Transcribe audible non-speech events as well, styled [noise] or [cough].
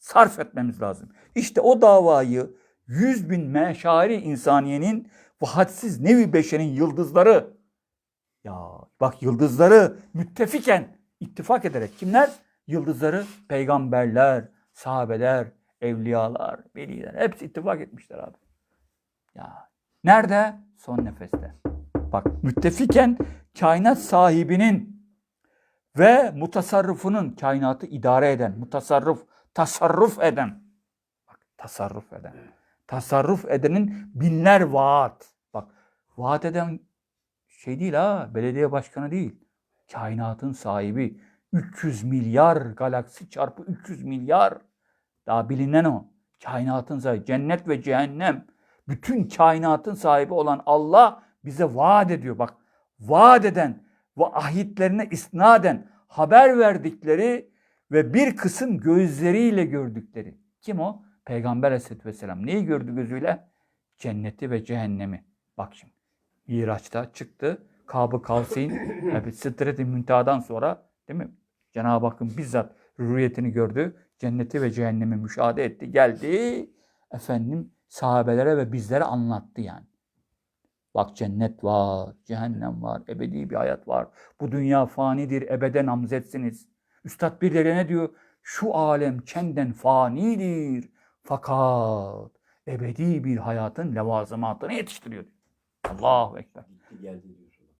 sarf etmemiz lazım. İşte o davayı 100 bin meşari insaniyenin hadsiz nevi beşerin yıldızları ya bak yıldızları müttefiken ittifak ederek kimler? Yıldızları peygamberler, sahabeler, evliyalar, veliler hepsi ittifak etmişler abi. Ya nerede? Son nefeste. Bak müttefiken kainat sahibinin ve mutasarrıfının kainatı idare eden, mutasarrıf, tasarruf eden. Bak tasarruf eden. Tasarruf edenin binler vaat. Bak vaat eden şey değil ha, belediye başkanı değil. Kainatın sahibi 300 milyar galaksi çarpı 300 milyar. Daha bilinen o. Kainatın sahibi, cennet ve cehennem. Bütün kainatın sahibi olan Allah bize vaat ediyor. Bak vaat eden ve ahitlerine isnaden haber verdikleri ve bir kısım gözleriyle gördükleri. Kim o? Peygamber Aleyhisselatü Vesselam. Neyi gördü gözüyle? Cenneti ve cehennemi. Bak şimdi. Miraç'ta çıktı. Kabı Kavseyn, yani [coughs] Sıdret-i Müntaha'dan sonra değil mi? Cenab-ı Hakk'ın bizzat rüyetini gördü. Cenneti ve cehennemi müşahede etti. Geldi. Efendim sahabelere ve bizlere anlattı yani. Bak cennet var, cehennem var, ebedi bir hayat var. Bu dünya fanidir, ebede namzetsiniz. Üstad bir de ne diyor? Şu alem çenden fanidir. Fakat ebedi bir hayatın levazımatını yetiştiriyor. Allahu Ekber.